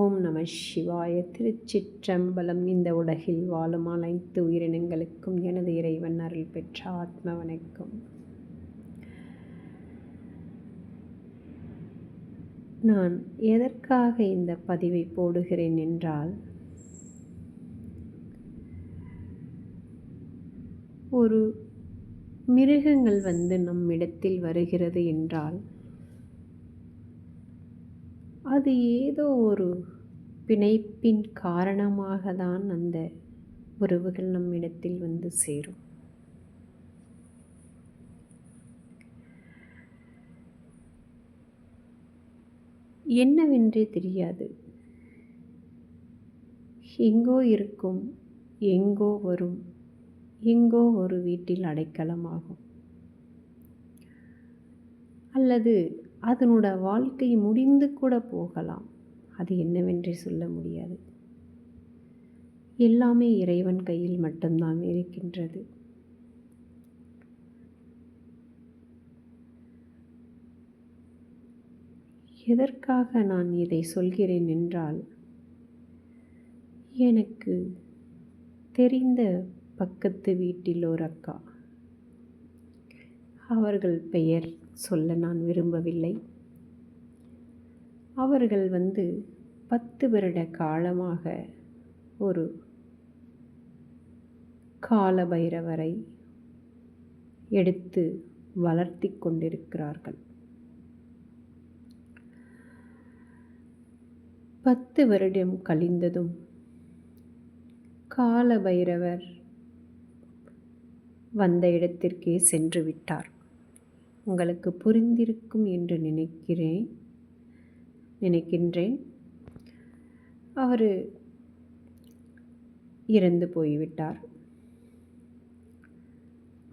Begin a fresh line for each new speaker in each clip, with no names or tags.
ஓம் நம சிவாய திருச்சிற்றம்பலம் இந்த உலகில் வாழும் அனைத்து உயிரினங்களுக்கும் எனது இறைவன் அருள் பெற்ற ஆத்ம வணக்கம் நான் எதற்காக இந்த பதிவை போடுகிறேன் என்றால் ஒரு மிருகங்கள் வந்து நம்மிடத்தில் வருகிறது என்றால் அது ஏதோ ஒரு பிணைப்பின் காரணமாக தான் அந்த உறவுகள் நம்மிடத்தில் வந்து சேரும் என்னவென்றே தெரியாது எங்கோ இருக்கும் எங்கோ வரும் எங்கோ ஒரு வீட்டில் அடைக்கலமாகும் அல்லது அதனோட வாழ்க்கை முடிந்து கூட போகலாம் அது என்னவென்றே சொல்ல முடியாது எல்லாமே இறைவன் கையில் மட்டும்தான் இருக்கின்றது எதற்காக நான் இதை சொல்கிறேன் என்றால் எனக்கு தெரிந்த பக்கத்து வீட்டில் ஒரு அக்கா அவர்கள் பெயர் சொல்ல நான் விரும்பவில்லை அவர்கள் வந்து பத்து வருட காலமாக ஒரு காலபைரவரை எடுத்து வளர்த்தி கொண்டிருக்கிறார்கள் பத்து வருடம் கழிந்ததும் காலபைரவர் வந்த இடத்திற்கே சென்று விட்டார் உங்களுக்கு புரிந்திருக்கும் என்று நினைக்கிறேன் நினைக்கின்றேன் அவர் இறந்து போய்விட்டார்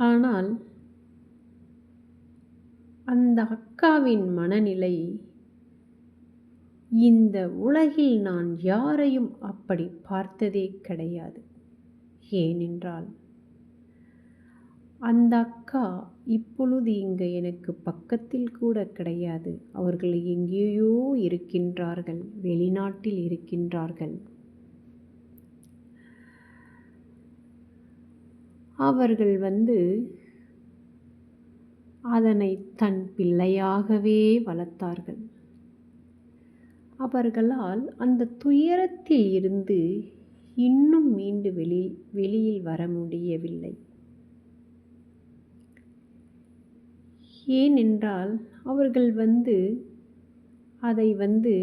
ஆனால் அந்த அக்காவின் மனநிலை இந்த உலகில் நான் யாரையும் அப்படி பார்த்ததே கிடையாது ஏனென்றால் அந்த அக்கா இப்பொழுது இங்கே எனக்கு பக்கத்தில் கூட கிடையாது அவர்கள் எங்கேயோ இருக்கின்றார்கள் வெளிநாட்டில் இருக்கின்றார்கள் அவர்கள் வந்து அதனை தன் பிள்ளையாகவே வளர்த்தார்கள் அவர்களால் அந்த துயரத்தில் இருந்து இன்னும் மீண்டு வெளி வெளியில் வர முடியவில்லை ஏனென்றால் அவர்கள் வந்து அதை வந்து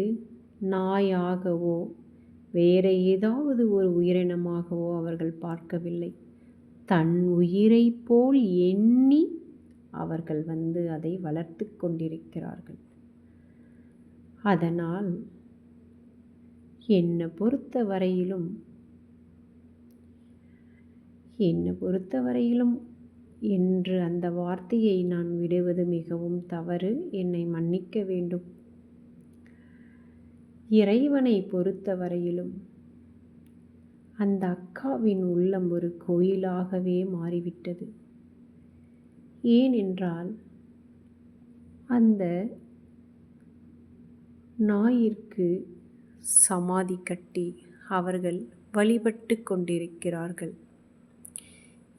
நாயாகவோ வேறு ஏதாவது ஒரு உயிரினமாகவோ அவர்கள் பார்க்கவில்லை தன் உயிரை போல் எண்ணி அவர்கள் வந்து அதை வளர்த்து கொண்டிருக்கிறார்கள் அதனால் என்னை பொறுத்த வரையிலும் என்னை பொறுத்த வரையிலும் என்று அந்த வார்த்தையை நான் விடுவது மிகவும் தவறு என்னை மன்னிக்க வேண்டும் இறைவனை பொறுத்தவரையிலும் அந்த அக்காவின் உள்ளம் ஒரு கோயிலாகவே மாறிவிட்டது ஏனென்றால் அந்த நாயிற்கு சமாதி கட்டி அவர்கள் வழிபட்டு கொண்டிருக்கிறார்கள்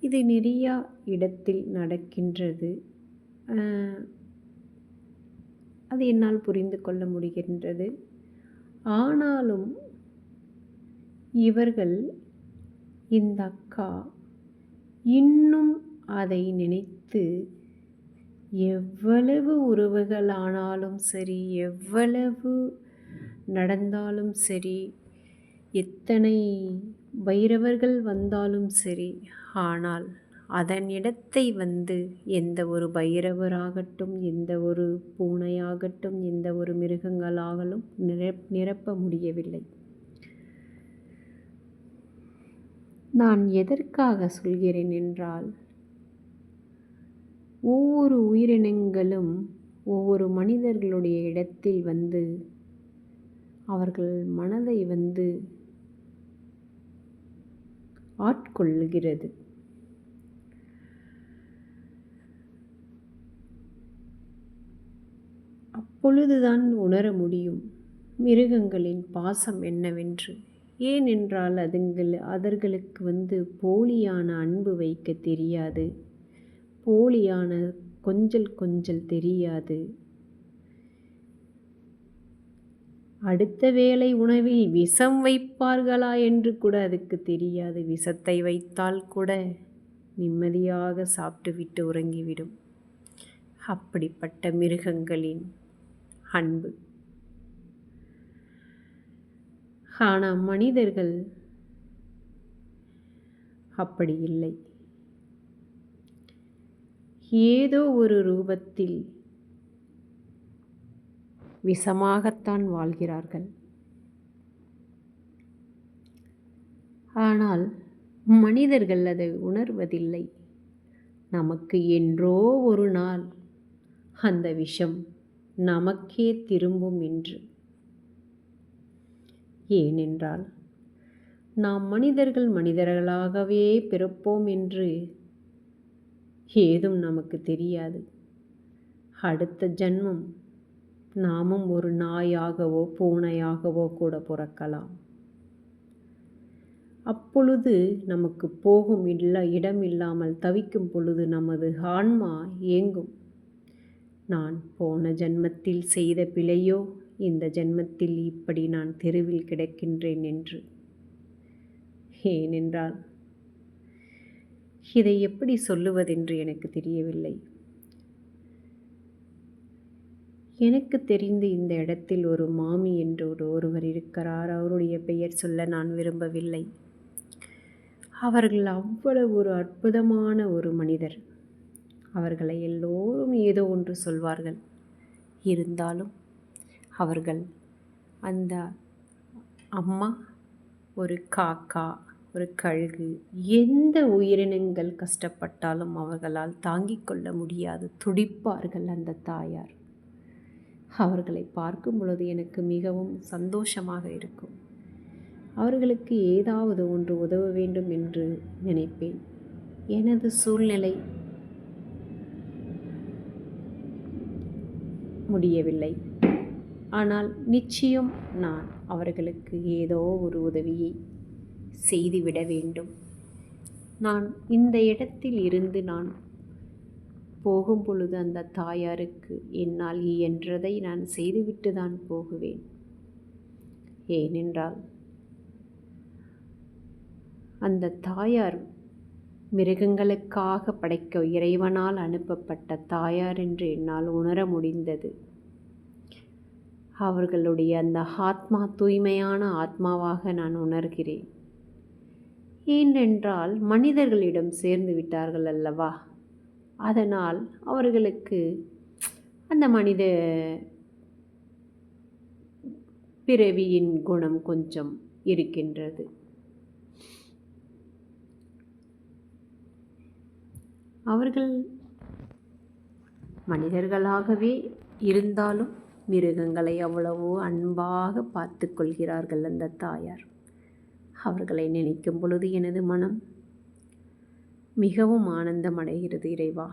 இது நிறையா இடத்தில் நடக்கின்றது அது என்னால் புரிந்து கொள்ள முடிகின்றது ஆனாலும் இவர்கள் இந்த அக்கா இன்னும் அதை நினைத்து எவ்வளவு உறவுகள் ஆனாலும் சரி எவ்வளவு நடந்தாலும் சரி எத்தனை பைரவர்கள் வந்தாலும் சரி ஆனால் அதன் இடத்தை வந்து எந்த ஒரு பைரவராகட்டும் எந்த ஒரு பூனையாகட்டும் எந்த ஒரு மிருகங்களாகலும் நிரப் நிரப்ப முடியவில்லை நான் எதற்காக சொல்கிறேன் என்றால் ஒவ்வொரு உயிரினங்களும் ஒவ்வொரு மனிதர்களுடைய இடத்தில் வந்து அவர்கள் மனதை வந்து ஆட்கொள்ளுகிறது அப்பொழுதுதான் உணர முடியும் மிருகங்களின் பாசம் என்னவென்று ஏனென்றால் அதுங்கள் அதர்களுக்கு வந்து போலியான அன்பு வைக்க தெரியாது போலியான கொஞ்சல் கொஞ்சல் தெரியாது அடுத்த வேளை உணவில் விஷம் வைப்பார்களா என்று கூட அதுக்கு தெரியாது விஷத்தை வைத்தால் கூட நிம்மதியாக சாப்பிட்டுவிட்டு உறங்கிவிடும் அப்படிப்பட்ட மிருகங்களின் அன்பு ஆனால் மனிதர்கள் அப்படி இல்லை ஏதோ ஒரு ரூபத்தில் விஷமாகத்தான் வாழ்கிறார்கள் ஆனால் மனிதர்கள் அதை உணர்வதில்லை நமக்கு என்றோ ஒரு நாள் அந்த விஷம் நமக்கே திரும்பும் என்று ஏனென்றால் நாம் மனிதர்கள் மனிதர்களாகவே பிறப்போம் என்று ஏதும் நமக்கு தெரியாது அடுத்த ஜன்மம் நாமும் ஒரு நாயாகவோ பூனையாகவோ கூட பிறக்கலாம் அப்பொழுது நமக்கு போகும் இல்ல இடம் இல்லாமல் தவிக்கும் பொழுது நமது ஆன்மா ஏங்கும் நான் போன ஜென்மத்தில் செய்த பிழையோ இந்த ஜென்மத்தில் இப்படி நான் தெருவில் கிடக்கின்றேன் என்று ஏனென்றால் இதை எப்படி சொல்லுவதென்று எனக்கு தெரியவில்லை எனக்கு தெரிந்து இந்த இடத்தில் ஒரு மாமி என்றோடு ஒருவர் இருக்கிறார் அவருடைய பெயர் சொல்ல நான் விரும்பவில்லை அவர்கள் அவ்வளவு ஒரு அற்புதமான ஒரு மனிதர் அவர்களை எல்லோரும் ஏதோ ஒன்று சொல்வார்கள் இருந்தாலும் அவர்கள் அந்த அம்மா ஒரு காக்கா ஒரு கழுகு எந்த உயிரினங்கள் கஷ்டப்பட்டாலும் அவர்களால் தாங்கிக் கொள்ள முடியாது துடிப்பார்கள் அந்த தாயார் அவர்களை பார்க்கும் பொழுது எனக்கு மிகவும் சந்தோஷமாக இருக்கும் அவர்களுக்கு ஏதாவது ஒன்று உதவ வேண்டும் என்று நினைப்பேன் எனது சூழ்நிலை முடியவில்லை ஆனால் நிச்சயம் நான் அவர்களுக்கு ஏதோ ஒரு உதவியை செய்துவிட வேண்டும் நான் இந்த இடத்தில் இருந்து நான் போகும் பொழுது அந்த தாயாருக்கு என்னால் இயன்றதை நான் செய்துவிட்டு தான் போகுவேன் ஏனென்றால் அந்த தாயார் மிருகங்களுக்காக படைக்க இறைவனால் அனுப்பப்பட்ட தாயார் என்று என்னால் உணர முடிந்தது அவர்களுடைய அந்த ஆத்மா தூய்மையான ஆத்மாவாக நான் உணர்கிறேன் ஏனென்றால் மனிதர்களிடம் சேர்ந்து விட்டார்கள் அல்லவா அதனால் அவர்களுக்கு அந்த மனித பிறவியின் குணம் கொஞ்சம் இருக்கின்றது அவர்கள் மனிதர்களாகவே இருந்தாலும் மிருகங்களை அவ்வளவோ அன்பாக பார்த்து கொள்கிறார்கள் அந்த தாயார் அவர்களை நினைக்கும் பொழுது எனது மனம் மிகவும் ஆனந்தம் அடைகிறது இறைவா